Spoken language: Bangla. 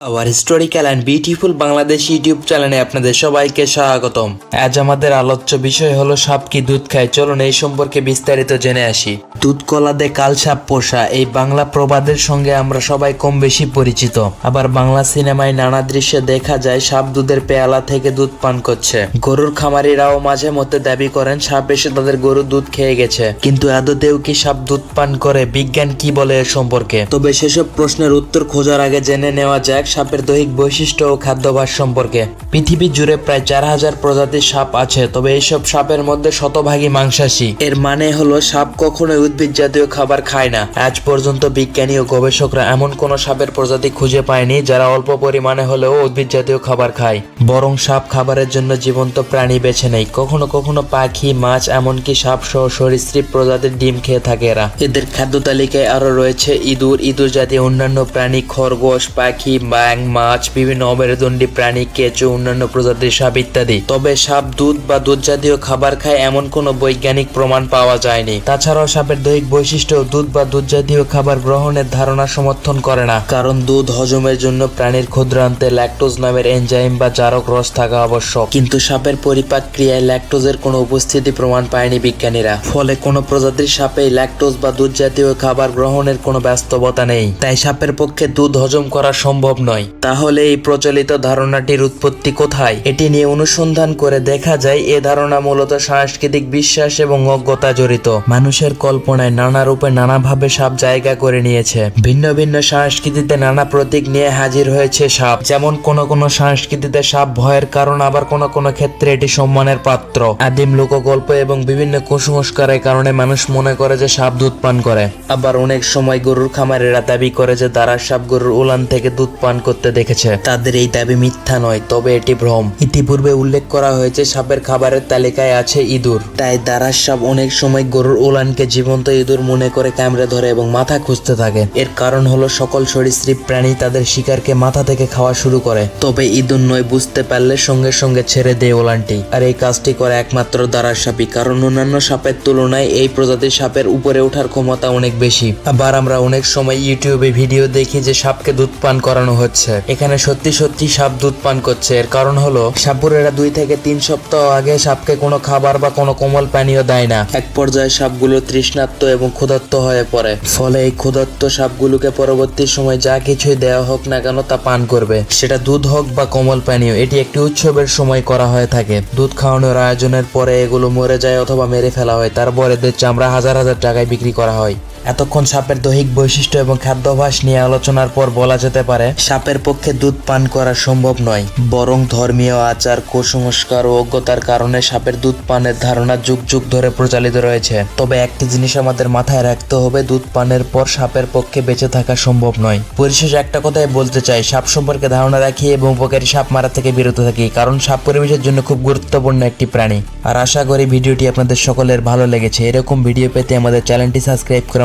Our historical and beautiful Bangladesh YouTube চ্যানেলে আপনাদের সবাইকে স্বাগতম। আজ আমাদের আলোচ্য বিষয় হলো সাপ কি দুধ খায়? চলুন এই সম্পর্কে বিস্তারিত জেনে আসি। দুধ কলাদে কাল সাপ পোষা, এই বাংলা প্রবাদের সঙ্গে আমরা সবাই কম বেশি পরিচিত। আবার বাংলা সিনেমায় নানা দৃশ্যে দেখা যায়, সাপ দুধের পেয়ালা থেকে দুধ পান করছে। গরুর খামারিরাও মাঝে মধ্যে দাবি করেন, সাপ এসে তাদের গরুর দুধ খেয়ে গেছে। কিন্তু আদতেও কি সাপ দুধ পান করে? বিজ্ঞান কি বলে এ সম্পর্কে? তবে সেসব প্রশ্নের উত্তর খোঁজার আগে জেনে নেওয়া যাক সাপের দৈহিক বৈশিষ্ট্য ও খাদ্যাভ্যাস সম্পর্কে। পৃথিবী জুড়ে প্রায় চার হাজার প্রজাতির সাপ আছে, তবে এইসব সাপের মধ্যে শতভাগই মাংসাশী। এর মানে হলো, সাপ কখনোই উদ্ভিদ জাতীয় খাবার খায় না। আজ পর্যন্ত বিজ্ঞানী ও গবেষকরা এমন কোন সাপের প্রজাতি খুঁজে পায়নি যারা অল্প পরিমাণে হলেও উদ্ভিদ জাতীয় খাবার খায়। বরং সাপ খাবারের জন্য জীবন্ত প্রাণী বেছে নেয়। কখনো কখনো পাখি, মাছ, এমনকি সাপ সহ সরীসৃপ প্রজাতির ডিম খেয়ে থাকে এরা। এদের খাদ্য তালিকায় আরও রয়েছে ইঁদুর ইঁদুর জাতীয় অন্যান্য প্রাণী, খরগোশ, পাখি ব্যাং মাছ, বিভিন্ন অমেরুদণ্ডী প্রাণী, কেঁচো, অন্যান্য প্রজাতির সাপ ইত্যাদি। তবে সাপ দুধ বা দুধ জাতীয় খাবার খায় এমন কোনো বৈজ্ঞানিক প্রমাণ পাওয়া যায়নি। তাছাড়াও সাপের দৈহিক বৈশিষ্ট্য, দুধ বা দুধ জাতীয় খাবার গ্রহণের ধারণা সমর্থন করে না। কারণ দুধ হজমের জন্য প্রাণীর ক্ষুদ্রান্তে ল্যাকটোজ নামের এনজাইম বা জারক রস থাকা আবশ্যক। কিন্তু সাপের পরিপাক ক্রিয়ায় ল্যাকটোজের কোনো উপস্থিতি প্রমাণ পায়নি বিজ্ঞানীরা। ফলে কোনো প্রজাতির সাপে ল্যাকটোজ বা দুধ জাতীয় খাবার গ্রহণের কোনো ব্যস্ততা নেই। তাই সাপের পক্ষে দুধ হজম করা সম্ভব নয়। তাহলে এই প্রচলিত ধারণাটির উৎপত্তি কোথায়? এটি নিয়ে অনুসন্ধান করে দেখা যায়, এ ধারণা মূলত সাংস্কৃতিক বিশ্বাস এবং অজ্ঞতা জড়িত। মানুষের কল্পনায় নানা রূপে নানাভাবে সাপ জায়গা করে নিয়েছে। ভিন্ন ভিন্ন সংস্কৃতিতে নানা প্রতীক নিয়ে হাজির হয়েছে সাপ। যেমন কোন কোন সংস্কৃতিতে সাপ ভয়ের কারণ, আবার কোন কোন ক্ষেত্রে এটি সম্মানের পাত্র। আদিম লোকগল্প এবং বিভিন্ন কুসংস্কারের কারণে মানুষ মনে করে যে সাপ দুধ পান করে। আবার অনেক সময় গরুর খামারেরা দাবি করে যে তারা সাপ গরুর উলান থেকে দুধ পান করতে দেখেছে। তাদের এই দাবি মিথ্যা নয়, তবে এটি ভ্রম। ইতিপূর্বে উল্লেখ করা হয়েছে, সাপের খাবারের তালিকায় আছে ইঁদুর। তাই দারাস সাপ অনেক সময় গরুর উলানকে জীবন্ত ইঁদুর মনে করে কামড়ে ধরে এবং মাথা খুঁজতে থাকে। এর কারণ হলো সকল সরীসৃপ প্রাণী তাদের শিকারকে মাথা থেকে খাওয়া শুরু করে। তবে ইঁদুর নয়, বুঝতে পারলে সঙ্গে সঙ্গে ছেড়ে দেয় ওলানটি। আর এই কাজটি করে একমাত্র দারাস সাপই, কারণ অন্যান্য সাপের তুলনায় এই প্রজাতির সাপের উপরে ওঠার ক্ষমতা অনেক বেশি। আবার আমরা অনেক সময় ইউটিউবে ভিডিও দেখি যে সাপকে দুধ পান করানো হচ্ছে। এখানে সত্যি সত্যি সাপ দুধ পান করছে। এর কারণ হলো সাপুরেরা দুই থেকে তিন সপ্তাহ আগে সাপকে কোনো খাবার বা কোনো কোমল পানীয় দেয় না। এক পর্যায়ে সাপগুলো তৃষ্ণার্ত এবং ক্ষুধার্ত হয়ে পড়ে। ফলে এই ক্ষুধার্ত সাপগুলোকে পরবর্তী সময় যা কিছুই দেওয়া হোক না কেন তা পান করবে। সেটা দুধ হোক বা কোমল পানীয়, এটি একটি উৎসবের সময় করা হয়ে থাকে। দুধ খাওয়ানোর আয়োজনের পরে এগুলো মরে যায় অথবা মেরে ফেলা হয়। তারপরে এদের চামড়া হাজার হাজার টাকায় বিক্রি করা হয়। এতক্ষণ সাপের দৈহিক বৈশিষ্ট্য এবং খাদ্যাভ্যাস নিয়ে আলোচনার পর বলা যেতে পারে, সাপের পক্ষে দুধ পান করা সম্ভব নয়, বরং ধর্মীয় আচার, কুসংস্কার ও অজ্ঞতার কারণে সাপের দুধ পানের ধারণা যুগ যুগ ধরে প্রচালিত রয়েছে। তবে একটি জিনিস আমাদের মাথায় রাখতে হবে, দুধ পানের পর সাপের পক্ষে বেঁচে থাকা সম্ভব নয়। পরিশেষে একটা কথাই বলতে চাই, সাপ সম্পর্কে ধারণা রাখি এবং উপকারী সাপ মারা থেকে বিরত থাকি, কারণ সাপ পরিবেশের জন্য খুব গুরুত্বপূর্ণ একটি প্রাণী। আর আশা করি ভিডিওটি আপনাদের সকলের ভালো লেগেছে। এরকম ভিডিও পেতে আমাদের চ্যানেলটি সাবস্ক্রাইব করে